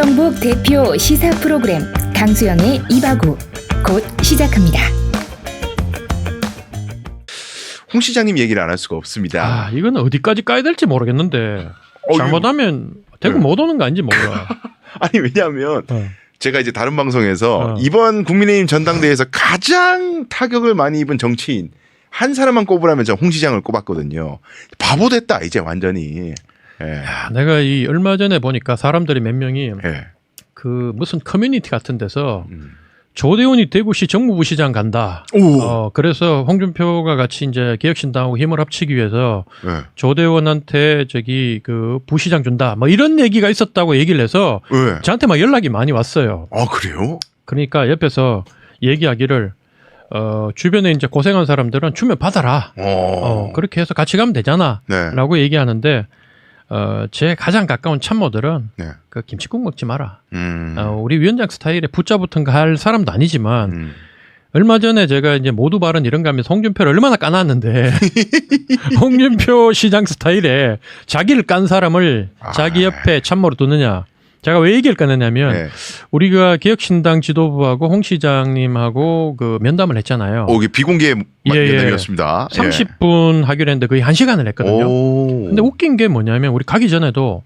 경북 대표 시사 프로그램 강수영의 이바구 곧 시작합니다. 홍 시장님 얘기를 안 할 수가 없습니다. 아, 이건 어디까지 까야 될지 모르겠는데 어, 잘못하면 대구 네. 못 오는 거 아닌지 몰라. 아니 왜냐하면 어. 제가 이제 다른 방송에서 어. 이번 국민의힘 전당대회에서 가장 타격을 많이 입은 정치인 한 사람만 꼽으라면 저홍 시장을 꼽았거든요. 바보 됐다 이제 완전히. 예. 야, 내가 이 얼마 전에 보니까 사람들이 몇 명이 예. 그 무슨 커뮤니티 같은 데서 음. 조대훈이 대구시 정무부시장 간다. 오. 어, 그래서 홍준표가 같이 이제 개혁신당하고 힘을 합치기 위해서 예. 조대원한테 저기 그 부시장 준다. 뭐 이런 얘기가 있었다고 얘기를 해서 예. 저한테 막 연락이 많이 왔어요. 아 그래요? 그러니까 옆에서 얘기하기를 어, 주변에 이제 고생한 사람들은 주면 받아라. 어. 어, 그렇게 해서 같이 가면 되잖아. 네. 라고 얘기하는데 어, 제 가장 가까운 참모들은 네. 그 김치국 먹지 마라. 음. 어, 우리 위원장 스타일에 붙잡붙은 거할 사람도 아니지만 음. 얼마 전에 제가 이제 모두 발언 이런 거 하면서 홍준표를 얼마나 까놨는데 홍준표 시장 스타일에 자기를 깐 사람을 자기 아. 옆에 참모로 두느냐. 제가 왜 얘기를 꺼내냐면 네. 우리가 개혁신당 지도부하고 홍 시장님하고 그 면담을 했잖아요. 오, 이게 비공개 예, 예. 면담이었습니다. 30분 하기로 했는데 거의 1시간을 했거든요. 오. 근데 웃긴 게 뭐냐면 우리 가기 전에도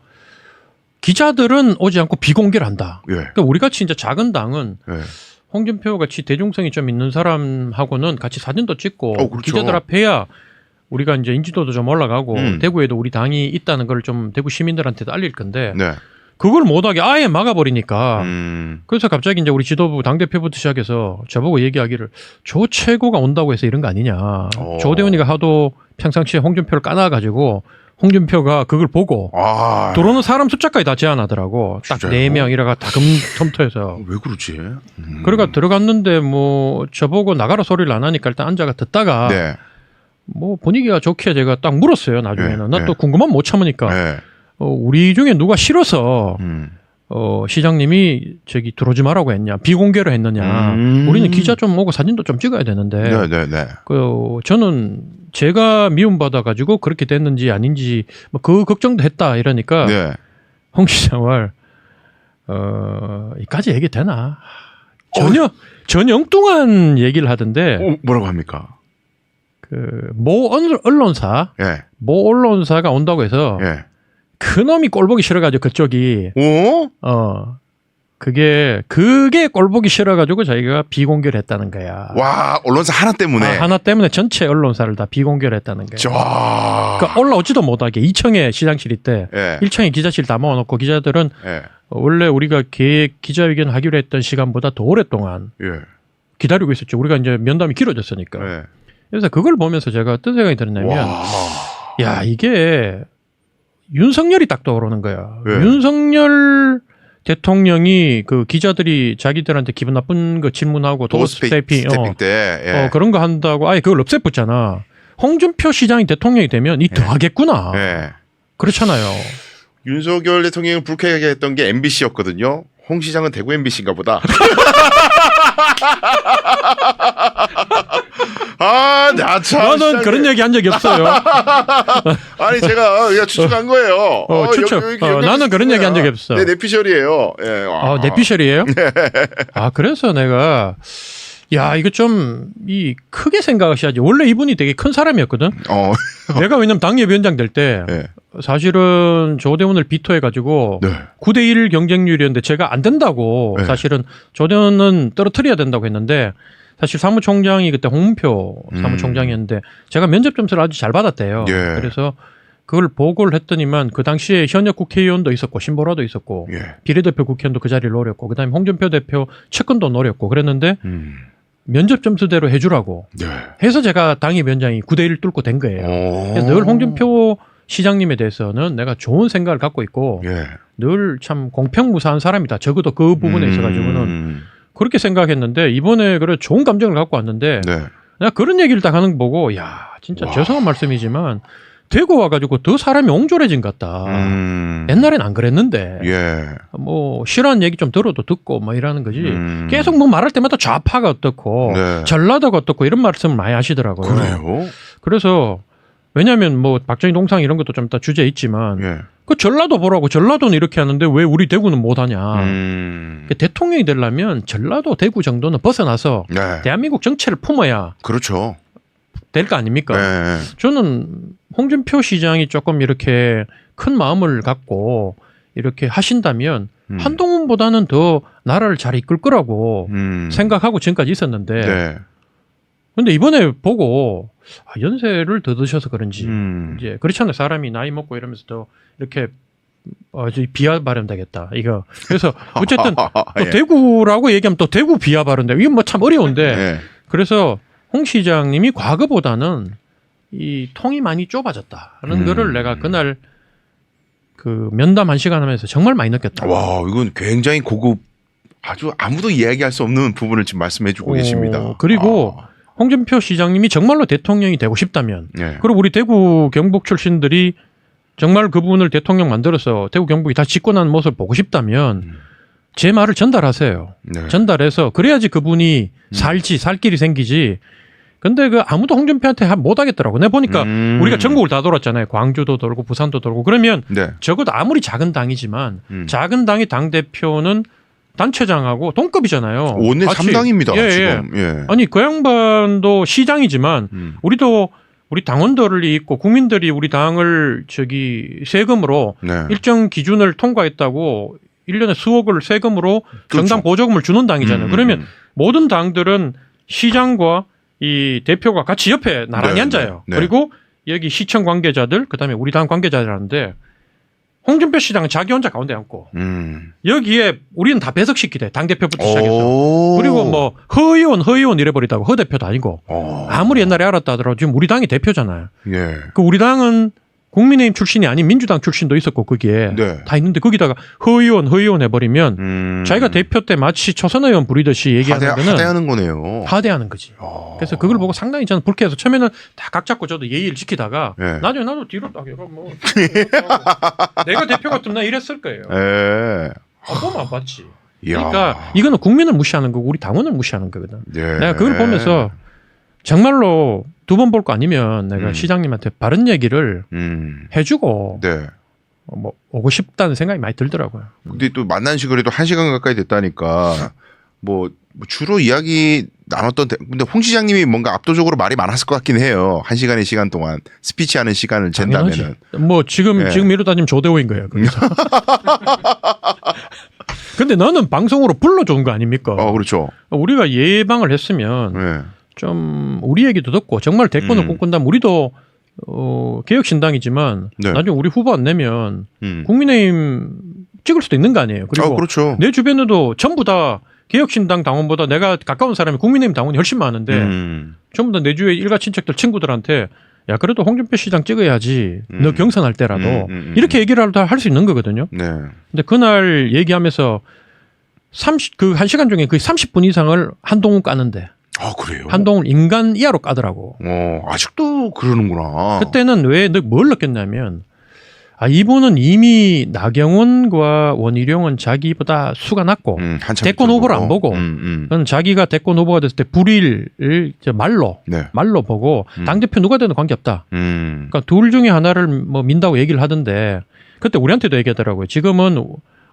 기자들은 오지 않고 비공개를 한다. 예. 그러니까 우리 같이 이제 작은 당은 예. 홍준표 같이 대중성이 좀 있는 사람하고는 같이 사진도 찍고 어, 그렇죠. 기자들 앞에 해야 우리가 이제 인지도도 좀 올라가고 음. 대구에도 우리 당이 있다는 걸 좀 대구 시민들한테도 알릴 건데 네. 그걸 못하게 아예 막아버리니까 음. 그래서 갑자기 이제 우리 지도부 당 대표부터 시작해서 저보고 얘기하기를 조 최고가 온다고 해서 이런 거 아니냐. 어. 조대훈이가 하도 평상시에 홍준표를 까놔가지고 홍준표가 그걸 보고 아. 들어오는 사람 숫자까지 다 제한하더라고. 딱? 네 명 이래가 다금 컴퓨터에서. 왜 그러지? 음. 그러니까 들어갔는데 뭐 저보고 나가라 소리를 안 하니까 일단 앉아가 듣다가 네. 뭐 분위기가 좋게 제가 딱 물었어요 나중에는 네, 나또 네. 궁금하면 못 참으니까 네. 어, 우리 중에 누가 싫어서 음. 어, 시장님이 저기 들어오지 말라고 했냐 비공개로 했느냐 음. 우리는 기자 좀 오고 사진도 좀 찍어야 되는데 네, 네, 네. 그 저는 제가 미움받아 가지고 그렇게 됐는지 아닌지 뭐 그 걱정도 했다 이러니까 네. 홍 시장을 어 이까지 얘기 되나 전혀 전혀 엉뚱한 얘기를 하던데 어, 뭐라고 합니까? 그모 언론사 예. 모 언론사가 온다고 해서 예. 그놈이 꼴 보기 싫어가지고 그쪽이 오? 어 그게 그게 꼴 보기 싫어가지고 자기가 비공개를 했다는 거야. 와, 언론사 하나 때문에. 아, 하나 때문에 전체 언론사를 다 비공개를 했다는 거야. 저. 그러니까 올라오지도 못하게 2층에 시장실 있대. 예. 1층에 기자실 다 모아놓고 기자들은 예. 원래 우리가 계획 기자회견 하기로 했던 시간보다 더 오랫동안 예. 기다리고 있었죠. 우리가 이제 면담이 길어졌으니까. 예. 그래서 그걸 보면서 제가 어떤 생각이 들었냐면 와. 야 이게 윤석열이 딱 떠오르는 거야. 네. 윤석열 대통령이 그 기자들이 자기들한테 기분 나쁜 거 질문하고 도어 도스페 스태핑, 어, 때. 예. 어, 그런 거 한다고 아예 그걸 없애붙잖아. 홍준표 시장이 대통령이 되면 이 더하겠구나. 예. 그렇잖아요. 윤석열 대통령을 불쾌하게 했던 게 MBC였거든요. 홍 시장은 대구 MBC인가 보다. 아, 나 참. 시장님. 그런 얘기 한 적이 없어요. 아니 제가 그냥 추측한 거예요. 어, 추측. 어, 나는 그런 얘기 한 적이 없어. 네, 내피셜이에요. 예. 아, 내피셜이에요? 아, 그래서 내가 야, 이거 좀 이 크게 생각하셔야지. 원래 이분이 되게 큰 사람이었거든. 어. 내가 왜냐면 당협위원장 될때 예. 사실은 조대훈을 비토해 가지고 네. 9대 1 경쟁률이었는데 제가 안 된다고 네. 사실은 조대훈은 떨어뜨려야 된다고 했는데 사실 사무총장이 그때 홍문표 음. 사무총장이었는데 제가 면접 점수를 아주 잘 받았대요. 예. 그래서 그걸 보고를 했더니만 그 당시에 현역 국회의원도 있었고 신보라도 있었고 예. 비례대표 국회의원도 그 자리를 노렸고 그다음에 홍준표 대표 측근도 노렸고 그랬는데 음. 면접 점수대로 해주라고 네. 해서 제가 당협위원장이 9대 1을 뚫고 된 거예요. 오. 그래서 늘 홍준표 시장님에 대해서는 내가 좋은 생각을 갖고 있고 예. 늘참 공평무사한 사람이다. 적어도 그 부분에 있어 가지고는 음. 그렇게 생각했는데 이번에 그래 좋은 감정을 갖고 왔는데 네. 내가 그런 얘기를 딱 하는 거 보고 야 진짜 와. 죄송한 말씀이지만 대구 와가지고 더 사람이 옹졸해진 것 같다. 음. 옛날엔 안 그랬는데 예. 뭐 싫어하는 얘기 좀 들어도 듣고 뭐 이러는 거지 음. 계속 뭐 말할 때마다 좌파가 어떻고 네. 전라도가 어떻고 이런 말씀을 많이 하시더라고요. 그래요? 그래서 왜냐하면 뭐 박정희 동상 이런 것도 좀 이따 주제 있지만 예. 그 전라도 보라고 전라도는 이렇게 하는데 왜 우리 대구는 못하냐. 음. 그 대통령이 되려면 전라도 대구 정도는 벗어나서 네. 대한민국 정체를 품어야 그렇죠. 될 거 아닙니까? 네. 저는 홍준표 시장이 조금 이렇게 큰 마음을 갖고 이렇게 하신다면 음. 한동훈보다는 더 나라를 잘 이끌 거라고 음. 생각하고 지금까지 있었는데 네. 근데 이번에 보고 아, 연세를 더 드셔서 그런지 음. 이제 그렇잖아요 사람이 나이 먹고 이러면서 더 이렇게 어, 저 비하 발언되겠다 이거 그래서 어쨌든 또 예. 대구라고 얘기하면 또 대구 비하 발언돼 이건 뭐 참 어려운데 예. 그래서 홍 시장님이 과거보다는 이 통이 많이 좁아졌다는 음. 거를 내가 그날 그 면담 한 시간 하면서 정말 많이 느꼈다. 와, 이건 굉장히 고급 아주 아무도 이야기할 수 없는 부분을 지금 말씀해 주고 어, 계십니다. 그리고 아. 홍준표 시장님이 정말로 대통령이 되고 싶다면 예. 그리고 우리 대구 경북 출신들이 정말 그분을 대통령 만들어서 대구 경북이 다 집권하는 모습을 보고 싶다면 음. 제 말을 전달하세요. 네. 전달해서 그래야지 그분이 음. 살지 살 길이 생기지. 근데 그 아무도 홍준표한테 하- 못 하겠더라고. 내가 보니까 음. 우리가 전국을 다 돌았잖아요. 광주도 돌고 부산도 돌고. 그러면 네. 적어도 아무리 작은 당이지만 음. 작은 당의 당 대표는 단체장하고 동급이잖아요. 원내 같이. 3당입니다. 예, 예. 지금. 예. 아니 그 양반도 시장이지만 음. 우리도 우리 당원들이 있고 국민들이 우리 당을 저기 세금으로 네. 일정 기준을 통과했다고 1년에 수억을 세금으로 그렇죠. 정당 보조금을 주는 당이잖아요. 음, 그러면 음. 모든 당들은 시장과 이 대표가 같이 옆에 나란히 네, 앉아요. 네, 네. 그리고 여기 시청 관계자들, 그 다음에 우리 당 관계자들 하는데 홍준표 시장은 자기 혼자 가운데 앉고 음. 여기에 우리는 다 배석시키대. 당 대표부터 시작해서. 오. 그리고 뭐 허 의원, 허 의원 이래버리다고 허 대표도 아니고 어. 아무리 옛날에 알았다 하더라도 지금 우리 당이 대표잖아요. 예. 그 우리 당은 국민의힘 출신이 아닌 민주당 출신도 있었고 거기에 네. 다 있는데 거기다가 허의원, 허의원 해버리면 음. 자기가 대표 때 마치 초선 의원 부리듯이 얘기하는 하대, 거는 하대하는 거네요. 하대하는 거지. 어. 그래서 그걸 보고 상당히 저는 불쾌해서 처음에는 다 각 잡고 저도 예의를 지키다가 예. 나중에 나도 뒤로 딱 이거 뭐 내가 대표 같으면 나 이랬을 거예요. 예. 아, 보면 안 봤지. 그러니까 이거는 국민을 무시하는 거고 우리 당원을 무시하는 거거든. 예. 내가 그걸 보면서 정말로 두 번 볼 거 아니면 내가 음. 시장님한테 바른 얘기를 음. 해주고 네. 뭐 오고 싶다는 생각이 많이 들더라고요. 근데 또 만난 시간이 또한 시간 가까이 됐다니까 뭐, 뭐 주로 이야기 나눴던 대- 근데 홍 시장님이 뭔가 압도적으로 말이 많았을 것 같긴 해요. 한 시간의 시간 동안 스피치 하는 시간을 잰다면은. 뭐 지금 예. 지금 이러다니면 조대호인 거예요. 근데 너는 방송으로 불러준 거 아닙니까? 어 그렇죠. 우리가 예방을 했으면 네. 좀 우리 얘기도 듣고 정말 대권을 음. 꿈꾼다면 우리도 어, 개혁신당이지만 네. 나중에 우리 후보 안 내면 음. 국민의힘 찍을 수도 있는 거 아니에요. 그리고 어 그렇죠. 내 주변에도 전부 다 개혁신당 당원보다 내가 가까운 사람이 국민의힘 당원이 훨씬 많은데 음. 전부 다 내 주위 일가 친척들 친구들한테 야 그래도 홍준표 시장 찍어야지 너 음. 경선할 때라도 음, 음, 음. 이렇게 얘기를 할 수 있는 거거든요. 네. 근데 그날 얘기하면서 30 그 한 시간 중에 그 30분 이상을 한동훈 까는데 아 그래요. 한동훈 인간 이하로 까더라고. 어 아직도 그러는구나. 그때는 왜 뭘 느꼈냐면 아 이분은 이미 나경원과 원희룡은 자기보다 수가 낮고 음, 대권 전 후보를 안 보고. 음, 음. 자기가 대권 후보가 됐을 때 불의를 말로 네. 말로 보고 음. 당 대표 누가 되든 관계 없다. 음. 그러니까 둘 중에 하나를 뭐 민다고 얘기를 하던데 그때 우리한테도 얘기하더라고요. 지금은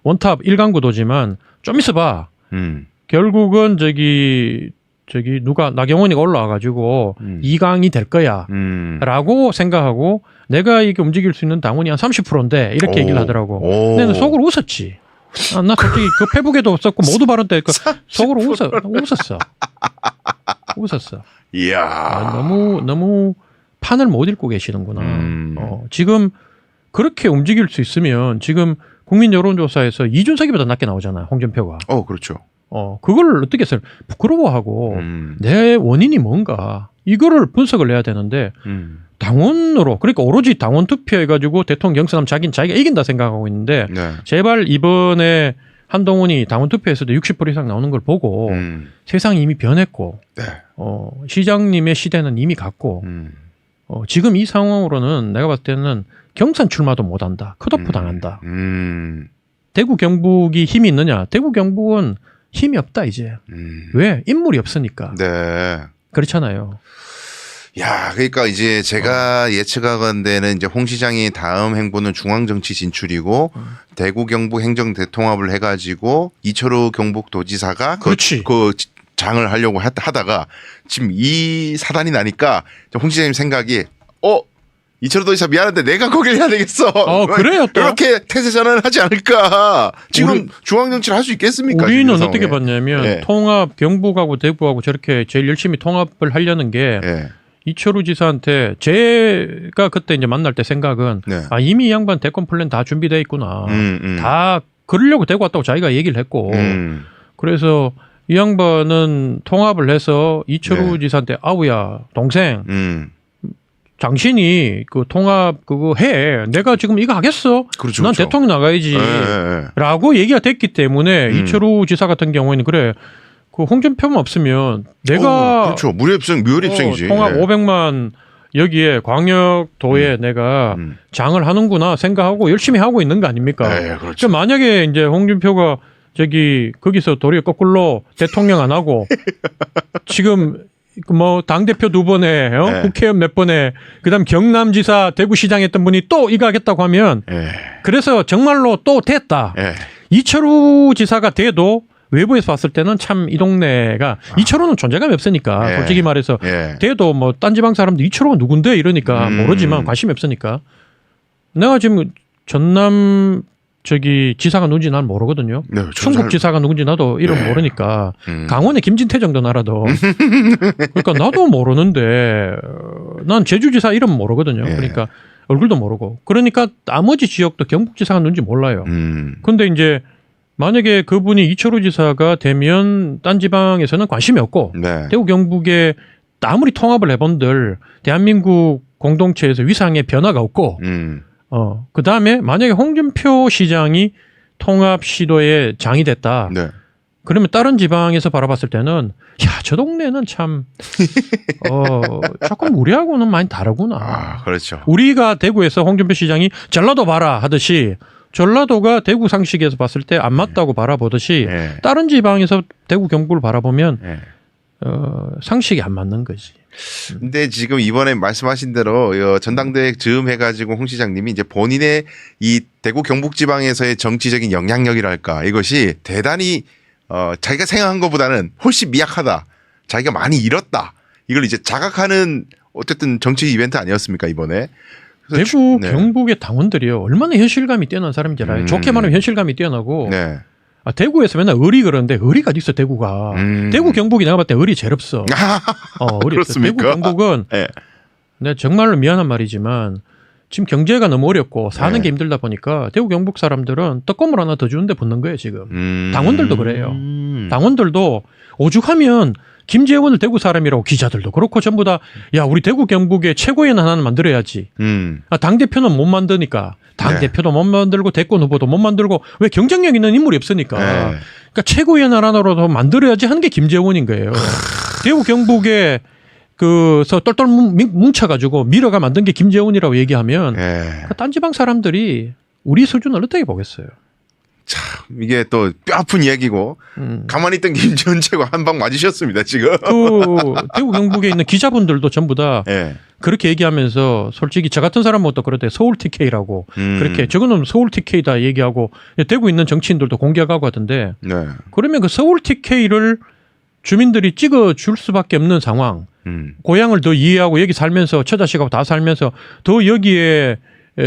원탑 일강구도지만 좀 있어봐. 음. 결국은 저기 저기 누가 나경원이가 올라와가지고 음. 이강이 될 거야. 음. 라고 생각하고 내가 이게 움직일 수 있는 당원이 한 30%인데 이렇게 오. 얘기를 하더라고. 오. 근데 속으로 웃었지. 아, 나 솔직히 그 페북에도 썼고 모두 발언 때그 속으로 웃어, 웃었어. 웃었어. 이야. 아, 너무 너무 판을 못 읽고 계시는구나. 음. 어, 지금 그렇게 움직일 수 있으면 지금 국민 여론조사에서 이준석이보다 낮게 나오잖아. 홍준표가. 어 그렇죠. 어 그걸 어떻게 해서 부끄러워하고 음. 내 원인이 뭔가 이거를 분석을 해야 되는데 음. 당원으로 그러니까 오로지 당원 투표해가지고 대통령 경선하면 자기는 자기가 이긴다 생각하고 있는데 네. 제발 이번에 한동훈이 당원 투표에서도 60% 이상 나오는 걸 보고 음. 세상이 이미 변했고 네. 어, 시장님의 시대는 이미 갔고 음. 어, 지금 이 상황으로는 내가 봤을 때는 경선 출마도 못한다. 컷오프 음. 당한다. 음. 대구 경북이 힘이 있느냐? 대구 경북은 힘이 없다 이제. 음. 왜? 인물이 없으니까. 네. 그렇잖아요. 야, 그러니까 이제 제가 예측하건대는 이제 홍 시장이 다음 행보는 중앙 정치 진출이고 대구 경북 행정 대통합을 해가지고 이철우 경북 도지사가 그- 그렇지. 그 장을 하려고 하- 하다가 지금 이 사단이 나니까 홍 시장님 생각이 어 이철우 도지사 미안한데 내가 거기를 해야 되겠어. 어, 그래요, 또. 이렇게 태세 전환을 하지 않을까. 지금 우리- 중앙 정치를 할 수 있겠습니까? 우리는 지금 어떻게 상황에. 봤냐면 예. 통합 경북하고 대구하고 저렇게 제일 열심히 통합을 하려는 게 예. 이철우 지사한테 제가 그때 이제 만날 때 생각은 네. 아 이미 이 양반 대권 플랜 다 준비돼 있구나. 음, 음. 다 그러려고 대구 왔다고 자기가 얘기를 했고 음. 그래서 이 양반은 통합을 해서 이철우 네. 지사한테 아우야 동생 음. 당신이 그 통합 그거 해 내가 지금 이거 하겠어 그렇죠. 난 그렇죠. 대통령 나가야지 예, 예, 예. 라고 얘기가 됐기 때문에 음. 이철우 지사 같은 경우에는 그래 그 홍준표만 없으면 내가 어, 그렇죠. 무료입성, 무료입성이지. 어, 통합 예. 500만 여기에 광역도에 내가 음. 장을 하는구나 생각하고 열심히 하고 있는 거 아닙니까? 예, 그렇죠. 그러니까 만약에 이제 홍준표가 저기 거기서 도리어 거꾸로 대통령 안 하고 지금 뭐당 대표 두 번에 어? 네. 국회의원 몇 번에 그다음 경남지사 대구시장 했던 분이 또 이거 하겠다고 하면 예. 그래서 정말로 또 됐다. 예. 이철우 지사가 돼도 외부에서 봤을 때는 참 이 동네가 이철우는 존재감이 없으니까 아. 예. 솔직히 말해서 예. 돼도 뭐 딴지방 사람들 이철우가 누군데 이러니까 음. 모르지만 관심이 없으니까 내가 지금 전남 저기 지사가 누군지 난 모르거든요. 네, 저 충북 잘- 지사가 누군지 나도 이름 네. 모르니까 음. 강원의 김진태 정도 알아도 그러니까 나도 모르는데 어, 난 제주지사 이름 모르거든요. 예. 그러니까 얼굴도 모르고 그러니까 나머지 지역도 경북지사가 누군지 몰라요. 음. 근데 이제 만약에 그분이 이철우 지사가 되면 딴 지방에서는 관심이 없고 네. 대구 경북에 아무리 통합을 해본들 대한민국 공동체에서 위상에 변화가 없고 음. 어 그 다음에 만약에 홍준표 시장이 통합 시도의 장이 됐다. 네. 그러면 다른 지방에서 바라봤을 때는 야 저 동네는 참 어, 조금 우리하고는 많이 다르구나. 아, 그렇죠. 우리가 대구에서 홍준표 시장이 전라도 봐라 하듯이 전라도가 대구 상식에서 봤을 때 안 맞다고 바라보듯이 예. 다른 지방에서 대구 경북을 바라보면 예. 어, 상식이 안 맞는 거지. 근데 지금 이번에 말씀하신 대로 어, 전당대회 즈음 해가지고 홍 시장님이 이제 본인의 이 대구 경북 지방에서의 정치적인 영향력이랄까 이것이 대단히 어, 자기가 생각한 것보다는 훨씬 미약하다. 자기가 많이 잃었다. 이걸 이제 자각하는 어쨌든 정치 이벤트 아니었습니까 이번에? 대구 주- 네. 경북의 당원들이요 얼마나 현실감이 뛰어난 사람인지 알아요. 음. 좋게 말하면 현실감이 뛰어나고 네. 아, 대구에서 맨날 의리 그러는데 의리가 있어 대구가. 음. 대구 경북이 내가 봤을 때 의리 제일 없어. 어, 의리 없어. 대구 그렇습니까? 경북은 예. 내가 정말로 미안한 말이지만 지금 경제가 너무 어렵고 사는 네. 게 힘들다 보니까 대구 경북 사람들은 떡고물 하나 더 주는데 붙는 거예요 지금. 음. 당원들도 그래요. 음. 당원들도 오죽하면 김재원을 대구 사람이라고 기자들도 그렇고 전부 다 야 우리 대구 경북의 최고위원 하나는 만들어야지. 음. 아, 당 대표는 못 만드니까 당 네. 대표도 못 만들고 대권 후보도 못 만들고 왜 경쟁력 있는 인물이 없으니까. 네. 그러니까 최고위원 하나라도 만들어야지 하는 게 김재원인 거예요. 대구 경북에 그서 똘똘 뭉- 뭉쳐가지고 밀어가 만든 게 김재원이라고 얘기하면 예. 그 딴지방 사람들이 우리 수준을 어떻게 보겠어요. 이게 또 뼈아픈 이야기고 음. 가만히 있던 김지원 최고 한 방 맞으셨습니다 지금. 그 대구 경북에 있는 기자분들도 전부 다 예. 그렇게 얘기하면서 솔직히 저 같은 사람부터 그럴 때 서울 TK라고 음. 그렇게 저거는 서울 TK다 얘기하고 대구 있는 정치인들도 공개하고 하던데 네. 그러면 그 서울 TK를 주민들이 찍어 줄 수밖에 없는 상황. 음. 고향을 더 이해하고 여기 살면서 처자식하고 다 살면서 더 여기에 에,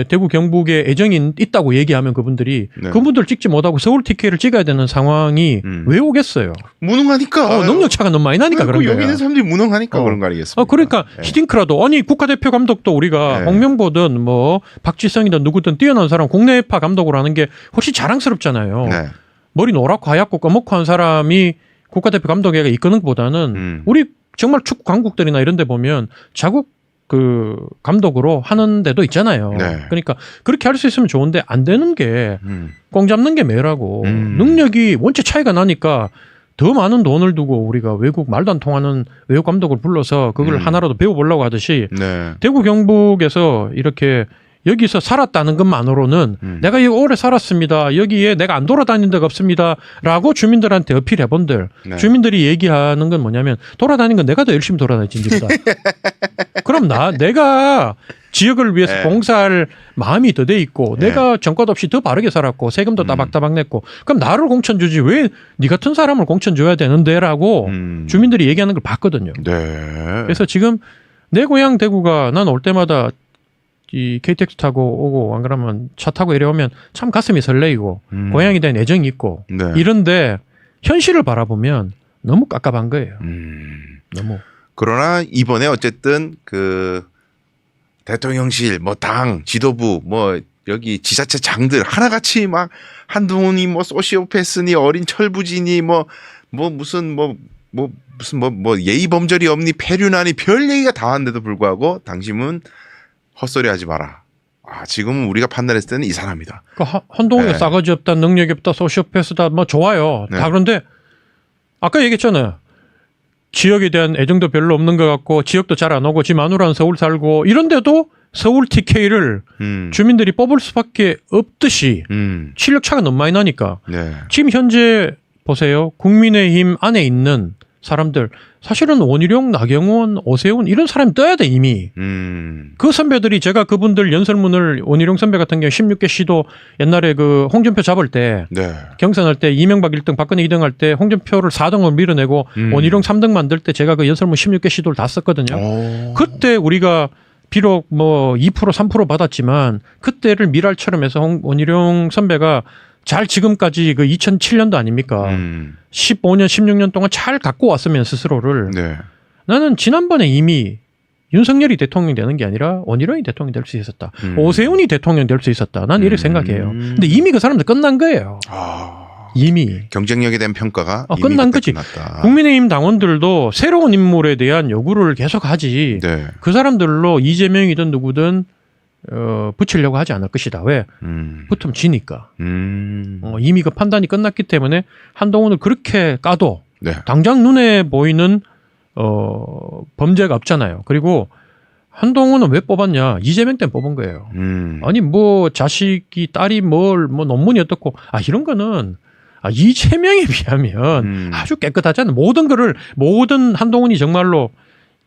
대구 경북에 애정이 있다고 얘기하면 그분들이 네. 그분들 찍지 못하고 서울 TK를 찍어야 되는 상황이 음. 왜 오겠어요? 무능하니까. 어, 능력 차가 너무 많이 나니까 그런 그 거야. 여기 있는 사람들이 무능하니까 어. 그런 거 아니겠습니까? 어, 그러니까 예. 히딩크라도 아니 국가대표 감독도 우리가 네. 홍명보든 뭐 박지성이든 누구든 뛰어난 사람 국내파 감독으로 하는 게 훨씬 자랑스럽잖아요. 네. 머리 노랗고 하얗고 꺼먹고 한 사람이 국가대표 감독에게 이끄는 것보다는 음. 우리 정말 축구 강국들이나 이런 데 보면 자국 그 감독으로 하는 데도 있잖아요. 네. 그러니까 그렇게 할 수 있으면 좋은데 안 되는 게 음. 꽁 잡는 게 매라고 음. 능력이 원체 차이가 나니까 더 많은 돈을 두고 우리가 외국 말도 안 통하는 외국 감독을 불러서 그걸 음. 하나라도 배워보려고 하듯이 네. 대구 경북에서 이렇게 여기서 살았다는 것만으로는 음. 내가 여기 오래 살았습니다. 여기에 내가 안 돌아다닌 데가 없습니다.라고 주민들한테 어필해 본들 네. 주민들이 얘기하는 건 뭐냐면 돌아다닌 건 내가 더 열심히 돌아다녔지 니보다. 그럼 나 내가 지역을 위해서 네. 봉사할 마음이 더 돼 있고 네. 내가 전과 없이 더 바르게 살았고 세금도 음. 따박따박 냈고 그럼 나를 공천 주지 왜 네 같은 사람을 공천 줘야 되는데라고 음. 주민들이 얘기하는 걸 봤거든요. 네. 그래서 지금 내 고향 대구가 난 올 때마다 이 KTX 타고 오고 안 그러면 차 타고 이래오면 참 가슴이 설레이고 음. 고향에 대한 애정이 있고 네. 이런데 현실을 바라보면 너무 깝깝한 거예요. 음. 너무. 그러나 이번에 어쨌든 그 대통령실, 뭐 당, 지도부, 뭐 여기 지자체 장들 하나같이 막 한동훈이 뭐 소시오패스니 어린 철부지니 뭐뭐 무슨 뭐뭐 무슨 뭐뭐 예의 범절이 없니 폐륜하니 별 얘기가 다 왔는데도 불구하고 당신은 헛소리 하지 마라. 아 지금은 우리가 판단했을 때는 이 사람이다. 그 하- 한동훈이 네. 싸가지 없다, 능력이 없다, 소시오패스다, 뭐 좋아요. 네. 다 그런데 아까 얘기했잖아요. 지역에 대한 애정도 별로 없는 것 같고 지역도 잘 안 오고 지 마누라는 서울 살고 이런데도 서울 TK를 음. 주민들이 뽑을 수밖에 없듯이 음. 실력 차가 너무 많이 나니까 네. 지금 현재 보세요. 국민의힘 안에 있는 사람들 사실은 원희룡, 나경원, 오세훈 이런 사람이 떠야 돼 이미. 음. 그 선배들이 제가 그분들 연설문을 원희룡 선배 같은 경우 16개 시도 옛날에 그 홍준표 잡을 때 네. 경선할 때 이명박 1등 박근혜 2등 할 때 홍준표를 4등으로 밀어내고 음. 원희룡 3등 만들 때 제가 그 연설문 16개 시도를 다 썼거든요. 오. 그때 우리가 비록 뭐 2% 3% 받았지만 그때를 미랄처럼 해서 홍- 원희룡 선배가 잘 지금까지 그 2007년도 아닙니까? 음. 15년 16년 동안 잘 갖고 왔으면 스스로를 네. 나는 지난번에 이미 윤석열이 대통령 되는 게 아니라 원희룡이 대통령 될수 있었다. 음. 오세훈이 대통령 될수 있었다. 난 이렇게 음. 생각해요. 근데 이미 그 사람들 끝난 거예요. 아. 이미. 경쟁력에 대한 평가가 어, 이미 끝난 거지. 끝났다. 국민의힘 당원들도 새로운 인물에 대한 요구를 계속 하지. 네. 그 사람들로 이재명이든 누구든 어, 붙이려고 하지 않을 것이다. 왜? 음. 붙으면 지니까. 음. 어, 이미 그 판단이 끝났기 때문에 한동훈을 그렇게 까도 네. 당장 눈에 보이는 어, 범죄가 없잖아요. 그리고 한동훈은 왜 뽑았냐? 이재명 때문에 뽑은 거예요. 음. 아니 뭐 자식이 딸이 뭘뭐 논문이 어떻고 아 이런 거는 아, 이재명에 비하면 음. 아주 깨끗하잖아요. 모든 거를 모든 한동훈이 정말로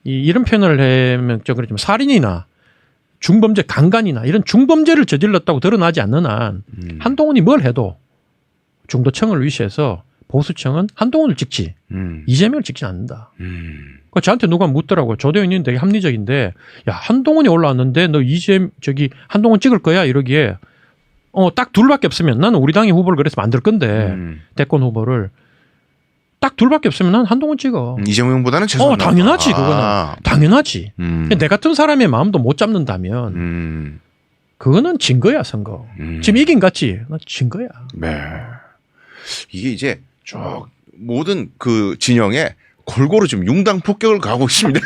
이, 이런 표현을 하면 좀 그렇지만 살인이나 중범죄 강간이나 이런 중범죄를 저질렀다고 드러나지 않는 한 음. 한동훈이 뭘 해도 중도층을 위시해서 보수층은 한동훈을 찍지 음. 이재명을 찍지 않는다. 음. 그 저한테 누가 묻더라고요. 조대현님 되게 합리적인데 야 한동훈이 올라왔는데 너 이재 저기 한동훈 찍을 거야 이러기에 어 딱 둘밖에 없으면 나는 우리 당의 후보를 그래서 만들 건데 음. 대권 후보를 딱 둘밖에 없으면 난 한동훈 찍어. 이재명보다는 최소한 어 당연하지 그거는 아. 당연하지. 음. 내 같은 사람의 마음도 못 잡는다면 음. 그거는 진 거야 선거. 음. 지금 이긴 같지? 나진 거야. 네. 이게 이제 쭉 모든 그 진영에 골고루 지금 융당 폭격을 가고 있습니다.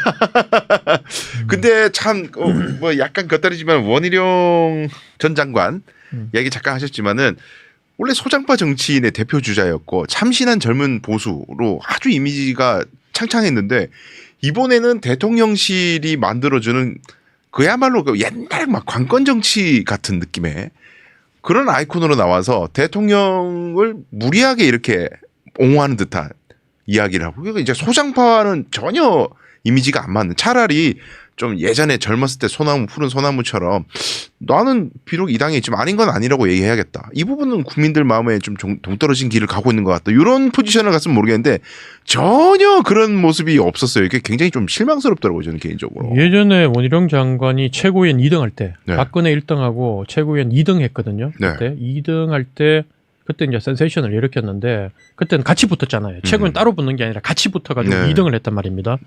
근데 참뭐 약간 겉다리지만 원희룡 전 장관 음. 이야기 잠깐 하셨지만은 원래 소장파 정치인의 대표 주자였고 참신한 젊은 보수로 아주 이미지가 창창했는데 이번에는 대통령실이 만들어주는 그야말로 그 옛날 막 관건 정치 같은 느낌의 그런 아이콘으로 나와서 대통령을 무리하게 이렇게 옹호하는 듯한 이야기를 하고 그러니까 이제 소장파와는 전혀 이미지가 안 맞는 차라리 좀 예전에 젊었을 때 소나무 푸른 소나무처럼 나는 비록 이 당에 있지만 아닌 건 아니라고 얘기해야겠다. 이 부분은 국민들 마음에 좀 종- 동떨어진 길을 가고 있는 것 같다. 이런 포지션을 갔으면 모르겠는데 전혀 그런 모습이 없었어요. 이게 굉장히 좀 실망스럽더라고요. 저는 개인적으로. 예전에 원희룡 장관이 최고위원 2등 할때 네. 박근혜 1등하고 최고위원 2등 했거든요. 네. 그때 2등 할 때 그때 이제 센세이션을 일으켰는데 그때는 같이 붙었잖아요. 최고위원 음. 따로 붙는 게 아니라 같이 붙어가지고 네. 2등을 했단 말입니다.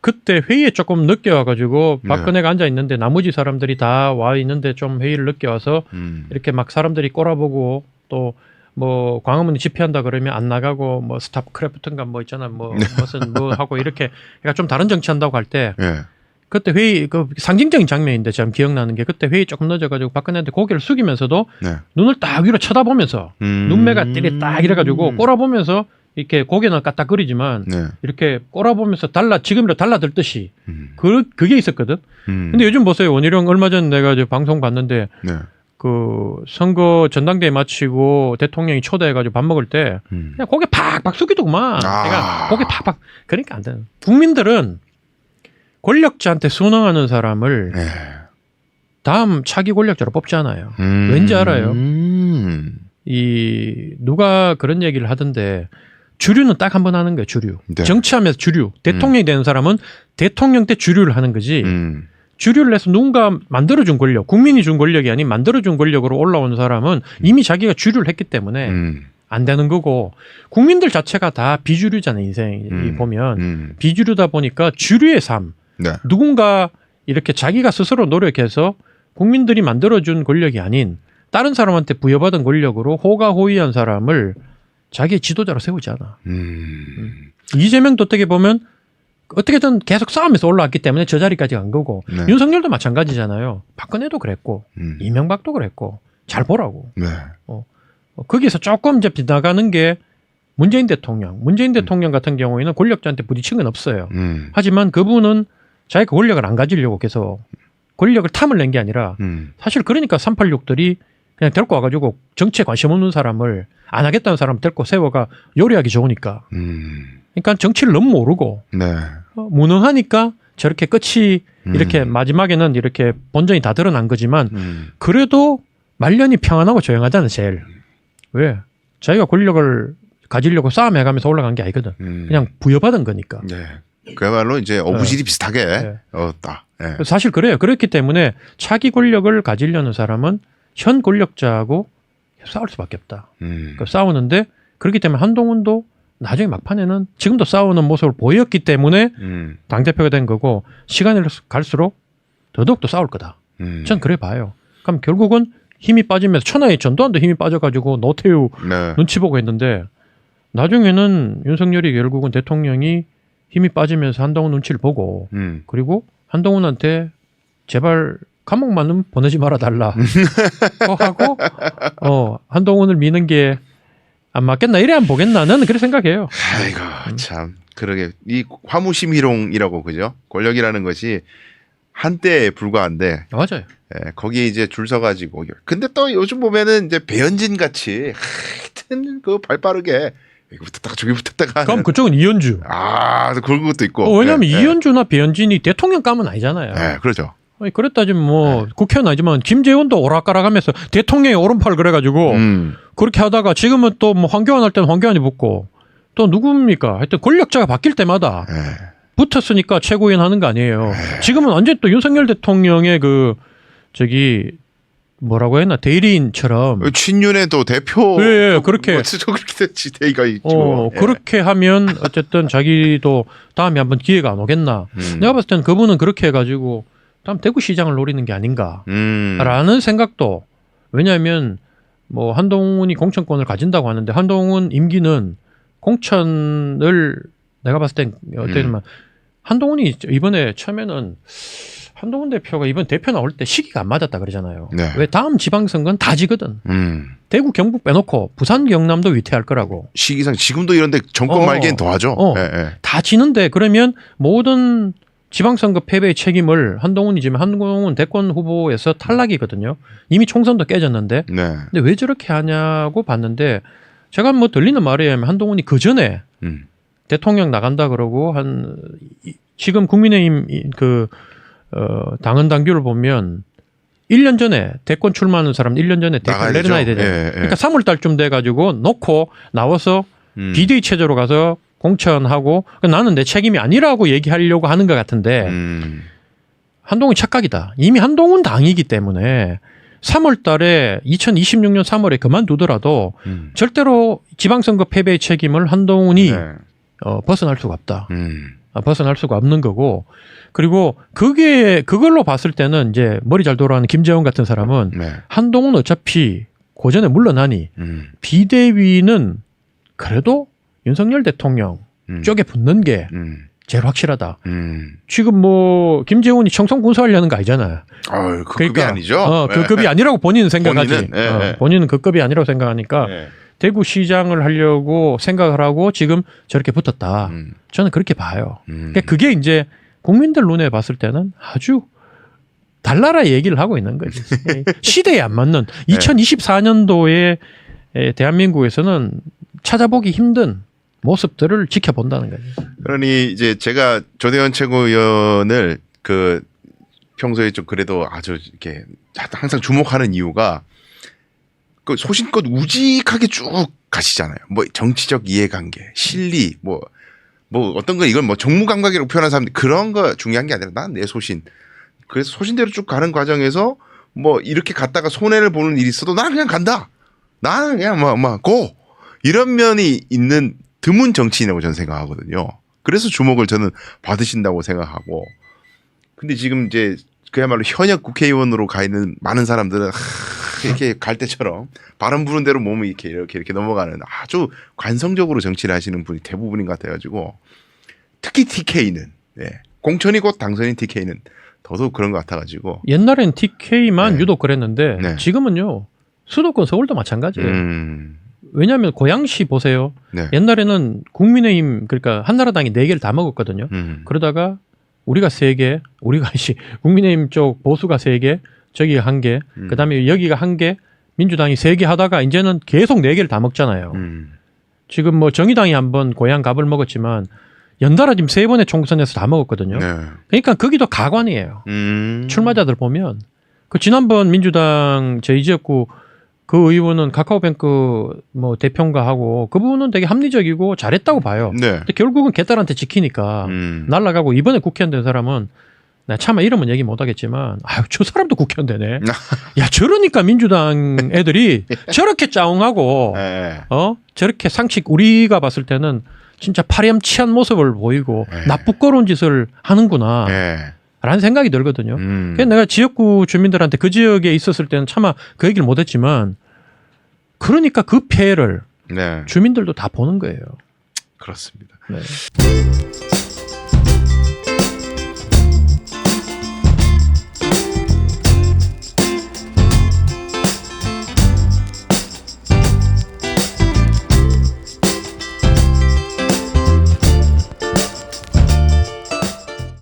그때 회의에 조금 늦게 와가지고 네. 박근혜가 앉아 있는데 나머지 사람들이 다 와 있는데 좀 회의를 늦게 와서 음. 이렇게 막 사람들이 꼬라보고 또 뭐 광화문에 집회한다 그러면 안 나가고 뭐 스탑크래프트인가 뭐 있잖아 뭐 네. 무슨 뭐 하고 이렇게 그러니까 좀 다른 정치한다고 할때 예. 그때 회의 그 상징적인 장면인데 저는 기억나는 게 그때 회의 조금 늦어가지고 박근혜한테 고개를 숙이면서도 네. 눈을 딱 위로 쳐다보면서 음. 눈매가 띠리 딱 이래가지고 꼬라보면서 이렇게 고개는 까딱거리지만 네. 이렇게 꼬라보면서 달라 지금이라 달라들 듯이 음. 그 그게 있었거든. 음. 근데 요즘 보세요 원희룡 얼마 전 내가 이제 방송 봤는데 네. 그 선거 전당대회 마치고 대통령이 초대해가지고 밥 먹을 때 음. 그냥 고개 팍팍 숙이더구만. 아. 내가 고개 팍팍 그러니까 안 돼. 국민들은 권력자한테 순응하는 사람을 네. 다음 차기 권력자로 뽑잖아요. 음. 왠지 알아요? 음. 이 누가 그런 얘기를 하던데 주류는 딱 한 번 하는 거예요. 주류. 네. 정치하면서 주류. 대통령이 되는 사람은 대통령 때 주류를 하는 거지. 음. 주류를 해서 누군가 만들어준 권력, 국민이 준 권력이 아닌 만들어준 권력으로 올라온 사람은 이미 자기가 주류를 했기 때문에 음. 안 되는 거고 국민들 자체가 다 비주류잖아요. 인생이 음. 보면 음. 비주류다 보니까 주류의 삶. 네. 누군가 이렇게 자기가 스스로 노력해서 국민들이 만들어준 권력이 아닌 다른 사람한테 부여받은 권력으로 호가호위한 사람을 자기의 지도자로 세우지 않아. 음. 이재명도 어떻게 보면 어떻게든 계속 싸우면서 올라왔기 때문에 저 자리까지 간 거고 네. 윤석열도 마찬가지잖아요. 박근혜도 그랬고 음. 이명박도 그랬고 잘 보라고. 네. 어, 거기서 조금 이제 빗나가는 게 문재인 대통령. 문재인 대통령 같은 경우에는 권력자한테 부딪힌 건 없어요. 음. 하지만 그분은 자기가 권력을 안 가지려고 계속 권력을 탐을 낸 게 아니라 음. 사실 그러니까 386들이 그냥 데리고 와가지고 정치에 관심 없는 사람을 안 하겠다는 사람 데리고 세워가 요리하기 좋으니까. 음. 그러니까 정치를 너무 모르고 네. 어, 무능하니까 저렇게 끝이 음. 이렇게 마지막에는 이렇게 본전이 다 드러난 거지만 음. 그래도 말년이 평안하고 조용하잖아 제일. 왜? 자기가 권력을 가지려고 싸움해가면서 올라간 게 아니거든. 음. 그냥 부여받은 거니까. 네. 그야말로 이제 어부질이 비슷하게 네. 얻었다. 네. 사실 그래요. 그렇기 때문에 차기 권력을 가지려는 사람은 현 권력자하고 싸울 수밖에 없다. 음. 그 싸우는데 그렇기 때문에 한동훈도 나중에 막판에는 지금도 싸우는 모습을 보였기 때문에 음. 당 대표가 된 거고 시간이 갈수록 더더욱 더 싸울 거다. 음. 전 그래 봐요. 그럼 결국은 힘이 빠지면서 천하의 전두환도 힘이 빠져가지고 노태우 네. 눈치 보고 했는데 나중에는 윤석열이 결국은 대통령이 힘이 빠지면서 한동훈 눈치를 보고 음. 그리고 한동훈한테 제발 감옥만은 보내지 말아 달라. 어 하고 어 한동훈을 미는 게 안 맞겠나 이래 안 보겠나 나는 그렇게 생각해요. 음. 아이고 참 그러게 이 화무심희롱이라고 그죠? 권력이라는 것이 한때에 불과한데 맞아요. 예, 거기에 이제 줄 서가지고 근데 또 요즘 보면은 이제 배현진 같이 하여튼 그 발 빠르게 여기 붙었다가 저기 붙었다가 그럼 그쪽은 이현주. 아 그런 것도 있고 어, 왜냐면 예, 예. 이현주나 배현진이 대통령 감은 아니잖아요. 예, 그렇죠 아니, 그랬다지면 뭐 국회의원 아니지만 김재원도 오락가락하면서 대통령의 오른팔 그래가지고 음. 그렇게 하다가 지금은 또 뭐 황교안 할 때는 황교안이 붙고 또 누굽니까? 하여튼 권력자가 바뀔 때마다 예. 붙었으니까 최고위원 하는 거 아니에요. 지금은 완전 또 윤석열 대통령의 그 저기 뭐라고 했나 대리인처럼 친윤의 또 대표 예, 예, 그렇게. 뭐, 저 그렇게 됐지 대의가 있죠 어 예. 그렇게 하면 어쨌든 자기도 다음에 한번 기회가 안 오겠나. 음. 내가 봤을 때는 그분은 그렇게 해가지고 다음 대구 시장을 노리는 게 아닌가라는 음. 생각도 왜냐하면 뭐 한동훈이 공천권을 가진다고 하는데 한동훈 임기는 공천을 내가 봤을 땐 어떻게 음. 보면 한동훈이 이번에 처음에는 한동훈 대표가 이번 대표 나올 때 시기가 안 맞았다 그러잖아요. 네. 왜 다음 지방선거는 다 지거든. 음. 대구 경북 빼놓고 부산 경남도 위태할 거라고. 시기상 지금도 이런데 정권 어. 말기엔 더하죠 어. 예, 예. 다 지는데 그러면 모든 지방선거 패배의 책임을 한동훈이 지금 한동훈 대권 후보에서 탈락이거든요. 이미 총선도 깨졌는데 네. 근데 왜 저렇게 하냐고 봤는데 제가 뭐 들리는 말에 의하면 한동훈이 그 전에 음. 대통령 나간다 그러고 한 이- 지금 국민의힘 이- 그 어, 당헌 당규를 보면 1년 전에 대권 출마하는 사람 1년 전에 대권 내려놔야 되죠. 되잖아요. 예, 예. 그러니까 3월 달쯤 돼 가지고 놓고 나와서 음. 비대위 체제로 가서 공천하고 나는 내 책임이 아니라고 얘기하려고 하는 것 같은데 음. 한동훈 착각이다. 이미 한동훈 당이기 때문에 3월 달에 2026년 3월에 그만두더라도 음. 절대로 지방선거 패배의 책임을 한동훈이 네. 어, 벗어날 수가 없다. 음. 아, 벗어날 수가 없는 거고 그리고 그게 그걸로 봤을 때는 이제 머리 잘 돌아가는 김재원 같은 사람은 네. 한동훈 어차피 고전에 물러나니 음. 비대위는 그래도 윤석열 대통령 음. 쪽에 붙는 게 음. 제일 확실하다. 음. 지금 뭐 김재원이 청송 군수하려는 거 아니잖아요. 아유, 그 급이 아니죠. 어, 그 예. 급이 아니라고 본인은 생각하지. 본인은, 예, 어, 예. 본인은 그 급이 아니라고 생각하니까 예. 대구 시장을 하려고 생각을 하고 지금 저렇게 붙었다. 음. 저는 그렇게 봐요. 음. 그러니까 그게 이제 국민들 눈에 봤을 때는 아주 달나라 얘기를 하고 있는 거지. 예, 시대에 안 맞는 네. 2024년도에 대한민국에서는 찾아보기 힘든 모습들을 지켜본다는 거죠. 그러니 이제 제가 조대현 최고위원을 그 평소에 좀 그래도 아주 이렇게 항상 주목하는 이유가 그 소신껏 우직하게 쭉 가시잖아요. 뭐 정치적 이해관계, 실리, 뭐, 뭐 어떤 거 이건 뭐 정무감각이라고 표현하는 사람들 그런 거 중요한 게 아니라 난 내 소신. 그래서 소신대로 쭉 가는 과정에서 뭐 이렇게 갔다가 손해를 보는 일이 있어도 나는 그냥 간다. 나는 그냥 뭐뭐고 이런 면이 있는 드문 정치인이라고 저는 생각하거든요. 그래서 주목을 저는 받으신다고 생각하고. 근데 지금 이제 그야말로 현역 국회의원으로 가 있는 많은 사람들은 하, 이렇게 갈 때처럼 바람 부는 대로 몸이 이렇게 이렇게 이렇게 넘어가는 아주 관성적으로 정치를 하시는 분이 대부분인 것 같아가지고 특히 TK는 예. 공천이 곧 당선인 TK는 더더욱 그런 것 같아가지고 옛날엔 TK만 네. 유독 그랬는데 네. 지금은요 수도권 서울도 마찬가지예요. 음, 왜냐하면 고양시 보세요. 네. 옛날에는 국민의힘 그러니까 한나라당이 네 개를 다 먹었거든요. 음. 그러다가 우리가 세 개, 우리가 씨 국민의힘 쪽 보수가 세 개, 저기가 한 개, 음. 그다음에 여기가 한 개, 민주당이 세 개 하다가 이제는 계속 네 개를 다 먹잖아요. 음. 지금 뭐 정의당이 한번 고향 갑을 먹었지만 연달아 지금 세 번의 총선에서 다 먹었거든요. 네. 그러니까 거기도 가관이에요. 음. 출마자들 보면 그 지난번 민주당 제 이지역구 그 의원은 카카오뱅크 뭐 대표인가 하고 그분은 되게 합리적이고 잘했다고 봐요. 네. 근데 결국은 개딸한테 지키니까 음. 날라가고 이번에 국회의원 된 사람은 나 차마 이름은 얘기 못 하겠지만 아유 저 사람도 국회의원 되네. 야 저러니까 민주당 애들이 저렇게 짜웅하고 네. 어 저렇게 상식 우리가 봤을 때는 진짜 파렴치한 모습을 보이고 네. 나쁘거로운 짓을 하는구나 네. 라는 생각이 들거든요. 음. 그래서 내가 지역구 주민들한테 그 지역에 있었을 때는 차마 그 얘기를 못했지만 그러니까 그 피해를 네. 주민들도 다 보는 거예요. 그렇습니다. 네.